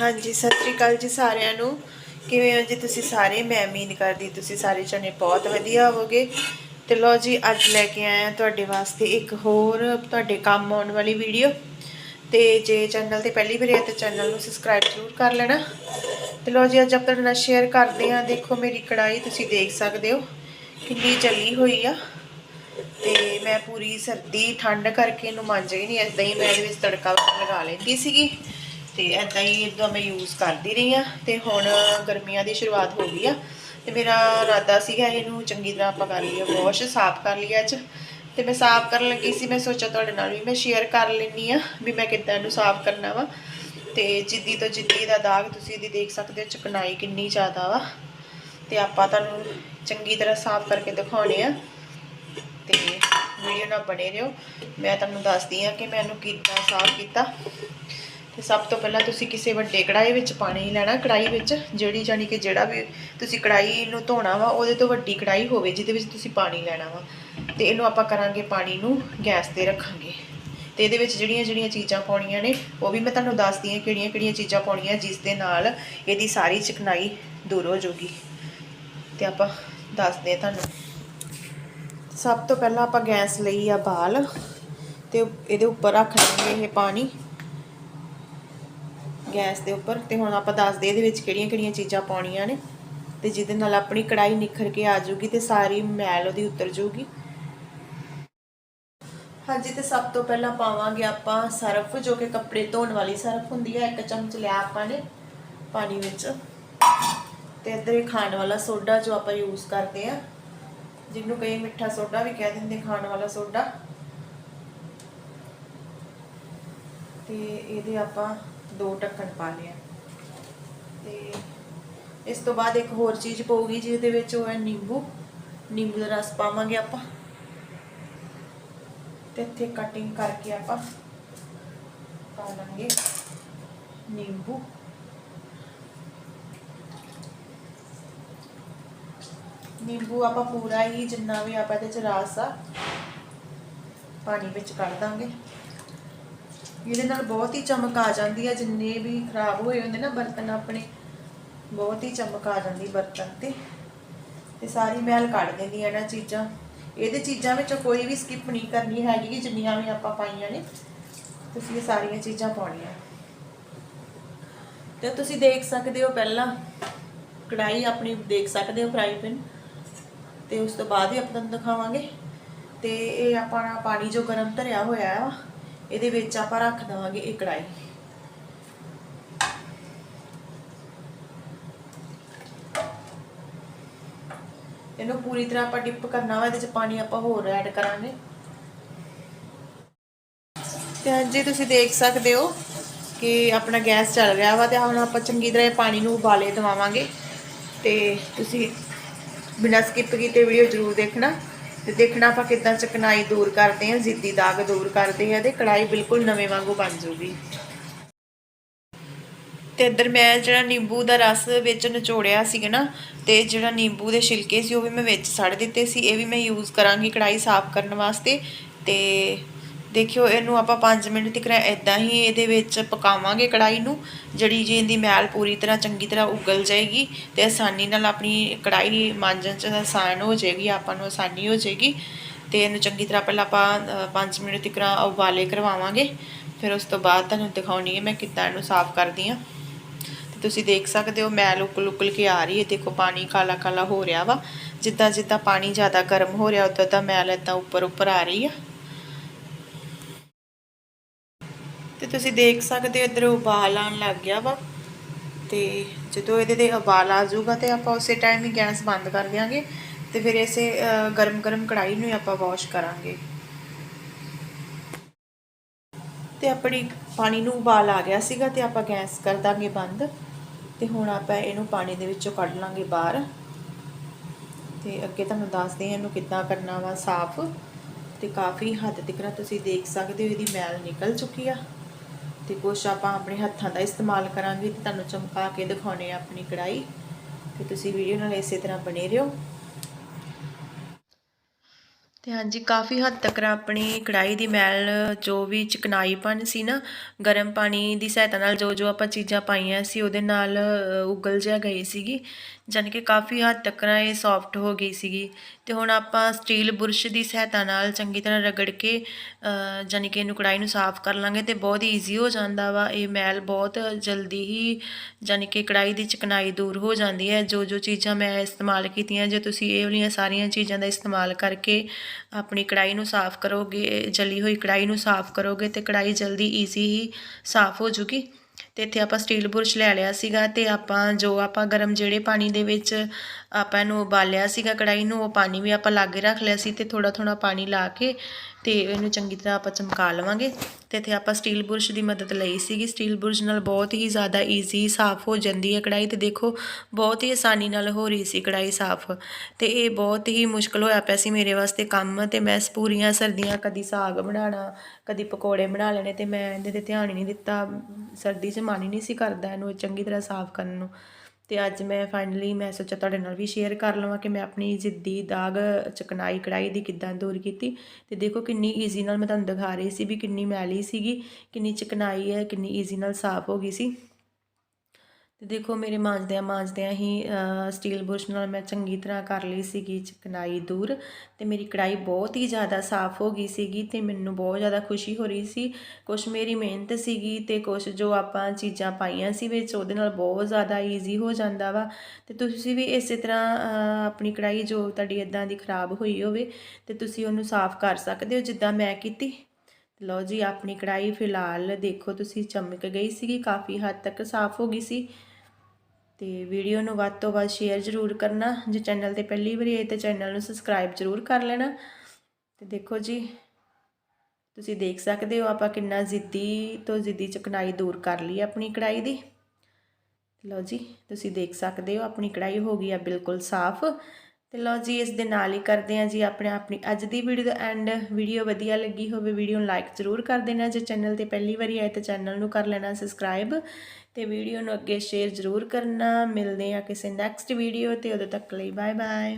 ਹਾਂਜੀ, ਸਤਿ ਸ਼੍ਰੀ ਅਕਾਲ ਜੀ ਸਾਰਿਆਂ ਨੂੰ। ਕਿਵੇਂ ਹੋ ਜੀ ਤੁਸੀਂ ਸਾਰੇ? ਮੈਂ ਉਮੀਦ ਕਰਦੀ ਤੁਸੀਂ ਸਾਰੇ ਜਣੇ ਬਹੁਤ ਵਧੀਆ ਹੋਵੋਗੇ। ਤੇ ਲੋ ਜੀ, ਅੱਜ ਲੈ ਕੇ ਆਏ ਹਾਂ ਤੁਹਾਡੇ ਵਾਸਤੇ ਇੱਕ ਹੋਰ ਤੁਹਾਡੇ ਕੰਮ ਆਉਣ ਵਾਲੀ ਵੀਡੀਓ। ਤੇ ਜੇ ਚੈਨਲ ਤੇ ਪਹਿਲੀ ਵਾਰ ਹੈ ਤਾਂ ਚੈਨਲ ਨੂੰ ਸਬਸਕ੍ਰਾਈਬ ਜ਼ਰੂਰ ਕਰ ਲੈਣਾ। ਤੇ ਲੋ ਜੀ, ਅੱਜ ਆਪਾਂ ਤੁਹਾਡੇ ਨਾਲ ਸ਼ੇਅਰ ਕਰਦੇ ਹਾਂ। ਦੇਖੋ, ਮੇਰੀ ਕੜਾਈ ਤੁਸੀਂ ਦੇਖ ਸਕਦੇ ਹੋ, ਕਿੰਨੀ ਚੱਲੀ ਹੋਈ ਆ। ਤੇ ਮੈਂ ਪੂਰੀ ਸਰਦੀ ਠੰਡ ਕਰਕੇ ਇਹਨੂੰ ਮਾਂਜਿਆ ਹੀ ਨਹੀਂ। ਏਦਾਂ ਹੀ ਮੈਂ ਇਹਦੇ ਵਿੱਚ ਤੜਕਾ ਲਗਾ ਲੈਂਦੀ ਸੀਗੀ। ਤੇ ਏਦਾਂ ਹੀ ਇਦਾਂ ਮੈਂ ਯੂਜ਼ ਕਰਦੀ ਰਹੀ ਆ ਤੇ ਹੁਣ ਗਰਮੀਆਂ ਦੀ ਸ਼ੁਰੂਆਤ ਹੋ ਗਈ ਆ ਤੇ ਮੇਰਾ ਇਰਾਦਾ ਸੀਗਾ ਇਹਨੂੰ ਚੰਗੀ ਤਰ੍ਹਾਂ ਆਪਾਂ ਕਰ ਲਈਏ ਵਾਸ਼ ਸਾਫ਼ ਕਰ ਲਿਆ ਅੱਜ। ਤੇ ਮੈਂ ਸਾਫ਼ ਕਰਨ ਲੱਗੀ ਸੀ, ਮੈਂ ਸੋਚਿਆ ਤੁਹਾਡੇ ਨਾਲ ਵੀ ਮੈਂ ਸ਼ੇਅਰ ਕਰ ਲੈਣੀ ਆ ਵੀ ਮੈਂ ਕਿੱਦਾਂ ਇਹਨੂੰ ਸਾਫ਼ ਕਰਨਾ ਵਾ। ਤੇ ਜਿੱਦੀ ਤੋਂ ਜਿੱਦੀ ਦਾ ਦਾਗ ਤੁਸੀਂ ਇਹਦੀ ਦੇਖ ਸਕਦੇ ਹੋ, ਚਕਨਾਈ ਕਿੰਨੀ ਜ਼ਿਆਦਾ ਵਾ। ਤੇ ਆਪਾਂ ਤੁਹਾਨੂੰ ਚੰਗੀ ਤਰ੍ਹਾਂ ਸਾਫ਼ ਕਰਕੇ ਦਿਖਾਉਣੇ ਆ। ਤੇ ਵੀਡੀਓ ਨਾਲ ਬਣੇ ਰਹੋ। ਮੈਂ ਤੁਹਾਨੂੰ ਦੱਸਦੀ ਆ ਕਿ ਮੈਂ ਇਹਨੂੰ ਕਿੱਦਾਂ ਸਾਫ਼ ਕੀਤਾ। ਤੇ ਸਭ ਤੋਂ ਪਹਿਲਾਂ ਤੁਸੀਂ ਕਿਸੇ ਵੱਡੇ ਕੜਾਈ ਵਿੱਚ ਪਾਣੀ ਲੈਣਾ ਕੜਾਈ ਵਿੱਚ ਜਿਹੜੀ ਜਾਨੀ ਕਿ ਜਿਹੜਾ ਵੀ ਤੁਸੀਂ ਕੜਾਈ ਨੂੰ ਧੋਣਾ ਵਾ, ਉਹਦੇ ਤੋਂ ਵੱਡੀ ਕੜਾਈ ਹੋਵੇ, ਜਿਹਦੇ ਵਿੱਚ ਤੁਸੀਂ ਪਾਣੀ ਲੈਣਾ ਵਾ। ਤੇ ਇਹਨੂੰ ਆਪਾਂ ਕਰਾਂਗੇ ਪਾਣੀ ਨੂੰ ਗੈਸ ਤੇ ਰੱਖਾਂਗੇ। ਤੇ ਇਹਦੇ ਵਿੱਚ ਜਿਹੜੀਆਂ ਜਿਹੜੀਆਂ ਚੀਜ਼ਾਂ ਪਾਉਣੀਆਂ ਨੇ, ਉਹ ਵੀ ਮੈਂ ਤੁਹਾਨੂੰ ਦੱਸਦੀ ਹਾਂ ਕਿਹੜੀਆਂ ਕਿਹੜੀਆਂ ਚੀਜ਼ਾਂ ਪਾਉਣੀਆਂ, ਜਿਸ ਦੇ ਨਾਲ ਇਹਦੀ ਸਾਰੀ ਚਿਕਨਾਈ ਦੂਰ ਹੋ ਜਾਊਗੀ। ਤੇ ਆਪਾਂ ਦੱਸਦੇ ਹਾਂ ਤੁਹਾਨੂੰ। ਸਭ ਤੋਂ ਪਹਿਲਾਂ ਆਪਾਂ ਗੈਸ ਲਈ ਆ ਬਾਲ, ਤੇ ਇਹਦੇ ਉੱਪਰ ਰੱਖ ਲਾਂਗੇ ਇਹ ਪਾਣੀ। ਗੈਸ ਦੇ ਉੱਪਰ ਤੇ ਹੁਣ ਆਪਾਂ ਦੱਸਦੇ ਇਹਦੇ ਵਿੱਚ ਕਿਹੜੀਆਂ ਕਿਹੜੀਆਂ ਚੀਜ਼ਾਂ ਪਾਉਣੀਆਂ ਨੇ ਤੇ ਜਿਹਦੇ ਨਾਲ ਆਪਣੀ ਕੜਾਈ ਨਿਖਰ ਕੇ ਆ ਜਾਊਗੀ ਤੇ ਸਾਰੀ ਮੈਲ ਉਹਦੀ ਉਤਰ ਜਾਊਗੀ। ਹਾਂਜੀ, ਤੇ ਸਭ ਤੋਂ ਪਹਿਲਾਂ ਪਾਵਾਂਗੇ ਆਪਾਂ ਸਰਫ, ਜੋ ਕਿ ਕੱਪੜੇ ਧੋਣ ਵਾਲੀ ਸਰਫ ਹੁੰਦੀ ਹੈ। ਇੱਕ ਚਮਚ ਲਿਆ ਆਪਾਂ ਨੇ ਪਾਣੀ ਵਿੱਚ। ਤੇ ਇੱਧਰ ਇਹ ਖਾਣ ਵਾਲਾ ਸੋਡਾ ਜੋ ਆਪਾਂ ਯੂਜ਼ ਕਰਦੇ ਆ ਜਿਹਨੂੰ ਕਈ ਮਿੱਠਾ ਸੋਡਾ ਵੀ ਕਹਿ ਦਿੰਦੇ ਖਾਣ ਵਾਲਾ ਸੋਡਾ। ਤੇ ਇਹਦੇ ਆਪਾਂ ਦੋ ਢੱਕਣ ਪਾ ਲਿਆ। ਤੇ ਇਸ ਤੋਂ ਬਾਅਦ ਇੱਕ ਹੋਰ ਚੀਜ਼ ਪਊਗੀ ਜਿਹਦੇ ਵਿੱਚ ਉਹ ਹੈ ਨਿੰਬੂ। ਨਿੰਬੂ ਦਾ ਰਸ ਪਾਵਾਂਗੇ ਆਪਾਂ। ਤੇ ਇੱਥੇ ਕਟਿੰਗ ਕਰਕੇ ਆਪਾਂ ਪਾ ਲਾਂਗੇ ਨਿੰਬੂ। ਨਿੰਬੂ ਆਪਾਂ ਪੂਰਾ ਹੀ ਜਿੰਨਾ ਵੀ ਆਪਾਂ ਇਹਦੇ ਚ ਰਸ ਆ, ਪਾਣੀ ਵਿੱਚ ਕੱਢ ਦਾਂਗੇ। ਇਹਦੇ ਨਾਲ ਬਹੁਤ ਹੀ ਚਮਕ ਆ ਜਾਂਦੀ ਹੈ ਜਿੰਨੇ ਵੀ ਖਰਾਬ ਹੋਏ ਹੁੰਦੇ ਨਾ ਬਰਤਨ ਆਪਣੇ, ਬਹੁਤ ਹੀ ਚਮਕ ਆ ਜਾਂਦੀ ਬਰਤਨ ਤੇ। ਤੇ ਸਾਰੀ ਮਹਿਲ ਕੱਢ ਦਿੰਦੀ ਹੈ ਇਹਨਾਂ ਚੀਜ਼ਾਂ। ਇਹਦੇ ਚੀਜ਼ਾਂ ਵਿੱਚ ਕੋਈ ਵੀ ਸਕਿਪ ਨਹੀਂ ਕਰਨੀ ਹੈਗੀ, ਜਿੰਨੀਆਂ ਵੀ ਆਪਾਂ ਪਾਈਆਂ ਨੇ। ਤੁਸੀਂ ਇਹ ਸਾਰੀਆਂ ਚੀਜ਼ਾਂ ਪਾਉਣੀਆਂ। ਤੇ ਤੁਸੀਂ ਦੇਖ ਸਕਦੇ ਹੋ ਪਹਿਲਾਂ ਕੜਾਈ ਆਪਣੀ ਦੇਖ ਸਕਦੇ ਹੋ ਫਰਾਈ ਪੈਨ ਤੇ ਉਸ ਤੋਂ ਬਾਅਦ ਹੀ ਆਪਾਂ ਤੁਹਾਨੂੰ ਦਿਖਾਵਾਂਗੇ। ਤੇ ਇਹ ਆਪਣਾ ਪਾਣੀ ਜੋ ਗਰਮ ਧਰਿਆ ਹੋਇਆ ਆ ਇਹਦੇ ਵਿੱਚ ਆਪਾਂ ਰੱਖ ਦਵਾਂਗੇ ਇਹ ਕੜਾਈ ਇਹਨੂੰ ਪੂਰੀ ਤਰ੍ਹਾਂ ਆਪਾਂ ਡਿਪ ਕਰਨਾ ਵਾ, ਇਹਦੇ ਚ ਪਾਣੀ ਆਪਾਂ ਹੋਰ ਐਡ ਕਰਾਂਗੇ। ਤੇ ਹਾਂਜੀ ਤੁਸੀਂ ਦੇਖ ਸਕਦੇ ਹੋ ਕਿ ਆਪਣਾ ਗੈਸ ਚੱਲ ਰਿਹਾ ਵਾ ਤੇ ਹੁਣ ਆਪਾਂ ਚੰਗੀ ਤਰ੍ਹਾਂ ਇਹ ਪਾਣੀ ਨੂੰ ਉਬਾਲੇ ਦਵਾਵਾਂਗੇ। ਤੇ ਤੁਸੀਂ ਬਿਨਾਂ ਸਕਿਪ ਕੀਤੇ ਵੀਡੀਓ ਜ਼ਰੂਰ ਦੇਖਣਾ। ਤੇ ਦੇਖਣਾ ਆਪਾਂ ਕਿੱਦਾਂ ਚਕਨਾਈ ਦੂਰ ਕਰਦੇ ਹਾਂ, ਜ਼ਿੱਦੀ ਦਾਗ ਦੂਰ ਕਰਦੇ ਹਾਂ ਤੇ ਕੜਾਈ ਬਿਲਕੁਲ ਨਵੇਂ ਵਾਂਗੂ ਬਣ ਜੂਗੀ ਤੇ ਇੱਧਰ ਮੈਂ ਜਿਹੜਾ ਨਿੰਬੂ ਦਾ ਰਸ ਵਿੱਚ ਨਿਚੋੜਿਆ ਸੀਗਾ ਨਾ, ਤੇ ਜਿਹੜਾ ਨਿੰਬੂ ਦੇ ਛਿਲਕੇ ਸੀ ਉਹ ਵੀ ਮੈਂ ਵਿੱਚ ਸੜ ਦਿੱਤੇ ਸੀ, ਇਹ ਵੀ ਮੈਂ ਯੂਜ਼ ਕਰਾਂਗੀ ਕੜਾਈ ਸਾਫ਼ ਕਰਨ ਵਾਸਤੇ ਤੇ ਦੇਖਿਓ, ਇਹਨੂੰ ਆਪਾਂ 5 ਮਿੰਟ ਤੱਕ ਇਦਾਂ ਹੀ ਇਹਦੇ ਵਿੱਚ ਪਕਾਵਾਂਗੇ ਕੜਾਈ ਨੂੰ, ਜਿਹੜੀ ਜੀ ਇਹਦੀ ਮੈਲ ਪੂਰੀ ਤਰ੍ਹਾਂ ਚੰਗੀ ਤਰ੍ਹਾਂ ਉਗਲ ਜਾਏਗੀ ਤੇ ਆਸਾਨੀ ਨਾਲ ਆਪਣੀ ਕੜਾਈ ਮਾਂਜਣ ਚ ਆਸਾਨ ਹੋ ਜਾਏਗੀ, ਆਪਾਂ ਨੂੰ ਆਸਾਨੀ ਹੋ ਜਾਏਗੀ ਤੇ ਇਹਨੂੰ ਚੰਗੀ ਤਰ੍ਹਾਂ ਪਹਿਲਾਂ ਆਪਾਂ 5 ਮਿੰਟ ਤੱਕ ਉਬਾਲੇ ਕਰਵਾਵਾਂਗੇ। ਫਿਰ ਉਸ ਤੋਂ ਬਾਅਦ ਤੁਹਾਨੂੰ ਦਿਖਾਉਣੀ ਹੈ ਮੈਂ ਕਿੱਦਾਂ ਇਹਨੂੰ ਸਾਫ਼ ਕਰਦੀ ਆ ਤੇ ਤੁਸੀਂ ਦੇਖ ਸਕਦੇ ਹੋ, ਮੈਲ ਉਕਲ ਉਕਲ ਕੇ ਆ ਰਹੀ ਹੈ। ਦੇਖੋ, ਪਾਣੀ ਕਾਲਾ ਕਾਲਾ ਹੋ ਰਿਹਾ ਵਾ। ਜਿੱਦਾਂ ਜਿੱਦਾਂ ਪਾਣੀ ਜ਼ਿਆਦਾ ਗਰਮ ਹੋ ਰਿਹਾ ਉਦੋਂ ਤਾਂ ਮੈਲ ਇਦਾਂ ਉੱਪਰ ਉੱਪਰ ਆ ਰਹੀ ਆ। ਤੇ ਤੁਸੀਂ ਦੇਖ ਸਕਦੇ ਹੋ ਇੱਧਰ ਉਬਾਲ ਆਉਣ ਲੱਗ ਗਿਆ ਵਾ। ਤੇ ਜਦੋਂ ਇਹਦੇ ਤੇ ਉਬਾਲ ਆ ਜਾਊਗਾ ਤੇ ਆਪਾਂ ਉਸੇ ਟਾਈਮ ਹੀ ਗੈਸ ਬੰਦ ਕਰ ਦਿਆਂਗੇ ਤੇ ਫਿਰ ਇਸੇ ਗਰਮ ਗਰਮ ਕੜਾਈ ਨੂੰ ਹੀ ਆਪਾਂ ਵਾਸ਼ ਕਰਾਂਗੇ। ਤੇ ਆਪਣੀ ਪਾਣੀ ਨੂੰ ਉਬਾਲ ਆ ਗਿਆ ਸੀਗਾ ਤੇ ਆਪਾਂ ਗੈਸ ਕਰ ਦਾਂਗੇ ਬੰਦ ਤੇ ਹੁਣ ਆਪਾਂ ਇਹਨੂੰ ਪਾਣੀ ਦੇ ਵਿੱਚੋਂ ਕੱਢ ਲਾਂਗੇ ਬਾਹਰ। ਤੇ ਅੱਗੇ ਤੁਹਾਨੂੰ ਦੱਸਦੇ ਹਾਂ ਇਹਨੂੰ ਕਿੱਦਾਂ ਕਰਨਾ ਵਾ ਸਾਫ਼। ਤੇ ਕਾਫੀ ਹੱਦ ਤੱਕ ਤੁਸੀਂ ਦੇਖ ਸਕਦੇ ਹੋ ਇਹਦੀ ਮੈਲ ਨਿਕਲ ਚੁੱਕੀ ਆ। ਤੇ ਕੁਛ ਆਪਾਂ ਆਪਣੇ ਹੱਥਾਂ ਦਾ ਇਸਤੇਮਾਲ ਕਰਾਂਗੇ ਤੇ ਤੁਹਾਨੂੰ ਚਮਕਾ ਕੇ ਦਿਖਾਉਣੇ ਆ ਆਪਣੀ ਕੜਾਈ। ਤੇ ਤੁਸੀਂ ਵੀਡੀਓ ਨਾਲ ਇਸੇ ਤਰ੍ਹਾਂ ਬਣੇ ਰਹੋ। ਤੇ ਹਾਂਜੀ ਕਾਫੀ ਹੱਦ ਤੱਕ ਆਪਣੀ ਕੜਾਈ ਦੀ ਮੈਲ ਜੋ ਵੀ ਚਿਕਨਾਈਪਨ ਸੀ ਨਾ ਗਰਮ ਪਾਣੀ ਦੀ ਸਹਾਇਤਾ ਨਾਲ ਜੋ ਜੋ ਆਪਾਂ ਚੀਜ਼ਾਂ ਪਾਈਆਂ ਸੀ ਉਹਦੇ ਨਾਲ ਉਗਲ ਜਿਹਾ ਗਈ ਸੀਗੀ। ਜਾਣੀ ਕਿ ਕਾਫੀ ਹੱਦ ਤੱਕ ਇਹ ਸੌਫਟ ਹੋ ਗਈ ਸੀਗੀ। ਤੇ ਹੁਣ ਆਪਾਂ ਸਟੀਲ ਬੁਰਸ਼ ਦੀ ਸਹਾਇਤਾ ਨਾਲ ਚੰਗੀ ਤਰ੍ਹਾਂ ਰਗੜ ਕੇ ਅ, ਜਾਣੀ ਕਿ ਇਹਨੂੰ ਕੜਾਈ ਨੂੰ ਸਾਫ਼ ਕਰ ਲਾਂਗੇ ਤੇ ਬਹੁਤ ਈਜ਼ੀ ਹੋ ਜਾਂਦਾ ਵਾ। ਇਹ ਮੈਲ ਬਹੁਤ ਜਲਦੀ ਹੀ ਜਾਣੀ ਕਿ ਕੜਾਈ ਦੀ ਚਿਕਨਾਈ ਦੂਰ ਹੋ ਜਾਂਦੀ ਹੈ। ਜੋ ਜੋ ਚੀਜ਼ਾਂ ਮੈਂ ਇਸਤੇਮਾਲ ਕੀਤੀਆਂ ਜੇ ਤੁਸੀਂ ਇਹ ਵਾਲੀਆਂ ਸਾਰੀਆਂ ਚੀਜ਼ਾਂ ਦਾ ਇਸਤੇਮਾਲ ਕਰਕੇ ਆਪਣੀ ਕੜਾਈ ਨੂੰ ਸਾਫ਼ ਕਰੋਗੇ, ਜਲੀ ਹੋਈ ਕੜਾਈ ਨੂੰ ਸਾਫ਼ ਕਰੋਗੇ ਤੇ ਕੜਾਈ ਜਲਦੀ ਈਜ਼ੀ ਹੀ ਸਾਫ਼ ਹੋ ਜੂਗੀ। ਤੇ ਇੱਥੇ ਆਪਾਂ ਸਟੀਲ ਬੁਰਸ਼ ਲੈ ਲਿਆ ਸੀਗਾ ਤੇ ਆਪਾਂ ਜੋ ਆਪਾਂ ਗਰਮ ਜਿਹੜੇ ਪਾਣੀ ਦੇ ਵਿੱਚ ਆਪਾਂ ਇਹਨੂੰ ਉਬਾਲਿਆ ਸੀਗਾ ਕੜਾਈ ਨੂੰ, ਉਹ ਪਾਣੀ ਵੀ ਆਪਾਂ ਲਾਗੇ ਰੱਖ ਲਿਆ ਸੀ ਤੇ ਥੋੜਾ ਥੋੜਾ ਪਾਣੀ ਲਾ ਕੇ ਤੇ ਇਹਨੂੰ ਚੰਗੀ ਤਰ੍ਹਾਂ ਆਪਾਂ ਚਮਕਾ ਲਵਾਂਗੇ। ਤੇ ਇੱਥੇ ਆਪਾਂ ਸਟੀਲ ਬੁਰਸ਼ ਦੀ ਮਦਦ ਲਈ ਸੀਗੀ। ਸਟੀਲ ਬੁਰਸ਼ ਨਾਲ ਬਹੁਤ ਹੀ ਜ਼ਿਆਦਾ ਈਜ਼ੀ ਸਾਫ਼ ਹੋ ਜਾਂਦੀ ਹੈ ਕੜਾਈ ਤੇ ਦੇਖੋ, ਬਹੁਤ ਹੀ ਆਸਾਨੀ ਨਾਲ ਹੋ ਰਹੀ ਸੀ ਕੜਾਈ ਸਾਫ਼। ਤੇ ਇਹ ਬਹੁਤ ਹੀ ਮੁਸ਼ਕਲ ਹੋਇਆ ਪਿਆ ਸੀ ਮੇਰੇ ਵਾਸਤੇ ਕੰਮ ਤੇ ਮੈਂ ਪੂਰੀਆਂ ਸਰਦੀਆਂ ਕਦੀ ਸਾਗ ਬਣਾਉਣਾ, ਕਦੀ ਪਕੌੜੇ ਬਣਾ ਲੈਣੇ ਤੇ ਮੈਂ ਇਹਦੇ ਤੇ ਧਿਆਨ ਹੀ ਨਹੀਂ ਦਿੱਤਾ। ਸਰਦੀ 'ਚ ਮਨ ਹੀ ਨਹੀਂ ਸੀ ਕਰਦਾ ਇਹਨੂੰ ਚੰਗੀ ਤਰ੍ਹਾਂ ਸਾਫ਼ ਕਰਨ ਨੂੰ। ਤੇ ਅੱਜ ਮੈਂ ਫਾਈਨਲੀ ਮੈਂ ਸੋਚਿਆ ਤੁਹਾਡੇ ਨਾਲ ਵੀ ਸ਼ੇਅਰ ਕਰ ਲਵਾਂ ਕਿ ਮੈਂ ਆਪਣੀ ਜ਼ਿੱਦੀ, ਦਾਗ, ਚਕਨਾਈ, ਕੜਾਈ ਦੀ ਕਿੱਦਾਂ ਦੂਰ ਕੀਤੀ। ਤੇ ਦੇਖੋ ਕਿੰਨੀ ਈਜ਼ੀ ਨਾਲ ਮੈਂ ਤੁਹਾਨੂੰ ਦਿਖਾ ਰਹੀ ਸੀ ਵੀ ਕਿੰਨੀ ਮੈਲੀ ਸੀਗੀ, ਕਿੰਨੀ ਚਕਨਾਈ ਹੈ, ਕਿੰਨੀ ਈਜ਼ੀ ਨਾਲ ਸਾਫ਼ ਹੋ ਗਈ ਸੀ। ਤੇ ਦੇਖੋ ਮੇਰੇ ਮਾਂਜਦਿਆਂ ਮਾਂਜਦਿਆਂ ਹੀ ਸਟੀਲ ਬੁਰਸ਼ ਨਾਲ ਮੈਂ ਚੰਗੀ ਤਰ੍ਹਾਂ ਕਰ ਲਈ ਸੀਗੀ ਚਿਕਨਾਈ ਦੂਰ ਤੇ ਮੇਰੀ ਕੜਾਈ ਬਹੁਤ ਹੀ ਜ਼ਿਆਦਾ ਸਾਫ਼ ਹੋ ਗਈ ਸੀਗੀ ਤੇ ਮੈਨੂੰ ਬਹੁਤ ਜ਼ਿਆਦਾ ਖੁਸ਼ੀ ਹੋ ਰਹੀ ਸੀ। ਕੁਛ ਮੇਰੀ ਮਿਹਨਤ ਸੀਗੀ ਤੇ ਕੁਛ ਜੋ ਆਪਾਂ ਚੀਜ਼ਾਂ ਪਾਈਆਂ ਸੀ ਵਿੱਚ ਉਹਦੇ ਨਾਲ ਬਹੁਤ ਜ਼ਿਆਦਾ ਈਜ਼ੀ ਹੋ ਜਾਂਦਾ ਵਾ। ਤੇ ਤੁਸੀਂ ਵੀ ਇਸੇ ਤਰ੍ਹਾਂ ਆਪਣੀ ਕੜਾਈ ਜੋ ਤੁਹਾਡੀ ਇਦਾਂ ਦੀ ਖਰਾਬ ਹੋਈ ਹੋਵੇ ਤੇ ਤੁਸੀਂ ਉਹਨੂੰ ਸਾਫ਼ ਕਰ ਸਕਦੇ ਹੋ ਜਿੱਦਾਂ ਮੈਂ ਕੀਤੀ। ਲਓ ਜੀ, ਆਪਣੀ ਕੜਾਈ ਫਿਲਹਾਲ ਦੇਖੋ ਤੁਸੀਂ ਚਮਕ ਗਈ ਸੀਗੀ, ਕਾਫੀ ਹੱਦ ਤੱਕ ਸਾਫ਼ ਹੋ ਗਈ ਸੀ। ਤੇ ਵੀਡੀਓ ਨੂੰ ਵੱਧ ਤੋਂ ਵੱਧ ਸ਼ੇਅਰ ਜ਼ਰੂਰ ਕਰਨਾ। ਜੇ ਚੈਨਲ ਤੇ ਪਹਿਲੀ ਵਾਰੀ ਆਏ ਤੇ ਚੈਨਲ ਨੂੰ ਸਬਸਕ੍ਰਾਈਬ ਜ਼ਰੂਰ ਕਰ ਲੈਣਾ। ਤੇ ਦੇਖੋ ਜੀ, ਤੁਸੀਂ ਦੇਖ ਸਕਦੇ ਹੋ ਆਪਾਂ ਕਿੰਨਾ ਜ਼ਿੱਦੀ ਤੋਂ ਜ਼ਿੱਦੀ ਚਕਨਾਈ ਦੂਰ ਕਰ ਲਈ ਆਪਣੀ ਕੜਾਈ ਦੀ। ਲਓ ਜੀ, ਤੁਸੀਂ ਦੇਖ ਸਕਦੇ ਹੋ ਆਪਣੀ ਕੜਾਈ ਹੋ ਗਈ ਆ ਬਿਲਕੁਲ ਸਾਫ਼। ਤੇ ਲਓ ਜੀ, ਇਸ ਦੇ ਨਾਲ ਹੀ ਕਰਦੇ ਹਾਂ ਜੀ ਆਪਣੇ ਆਪਣੀ ਅੱਜ ਦੀ ਵੀਡੀਓ ਦਾ ਐਂਡ ਵੀਡੀਓ ਵਧੀਆ ਲੱਗੀ ਹੋਵੇ ਵੀਡੀਓ ਨੂੰ ਲਾਈਕ ਜ਼ਰੂਰ ਕਰ ਦੇਣਾ। ਜੇ ਚੈਨਲ ਤੇ ਪਹਿਲੀ ਵਾਰੀ ਆਏ ਤਾਂ ਚੈਨਲ ਨੂੰ ਕਰ ਲੈਣਾ ਸਬਸਕ੍ਰਾਈਬ ਤੇ ਵੀਡੀਓ ਨੂੰ ਅੱਗੇ ਸ਼ੇਅਰ ਜ਼ਰੂਰ ਕਰਨਾ। ਮਿਲਦੇ ਹਾਂ ਕਿਸੇ ਨੈਕਸਟ ਵੀਡੀਓ ਤੇ, ਉਦੋਂ ਤੱਕ ਲਈ ਬਾਏ ਬਾਏ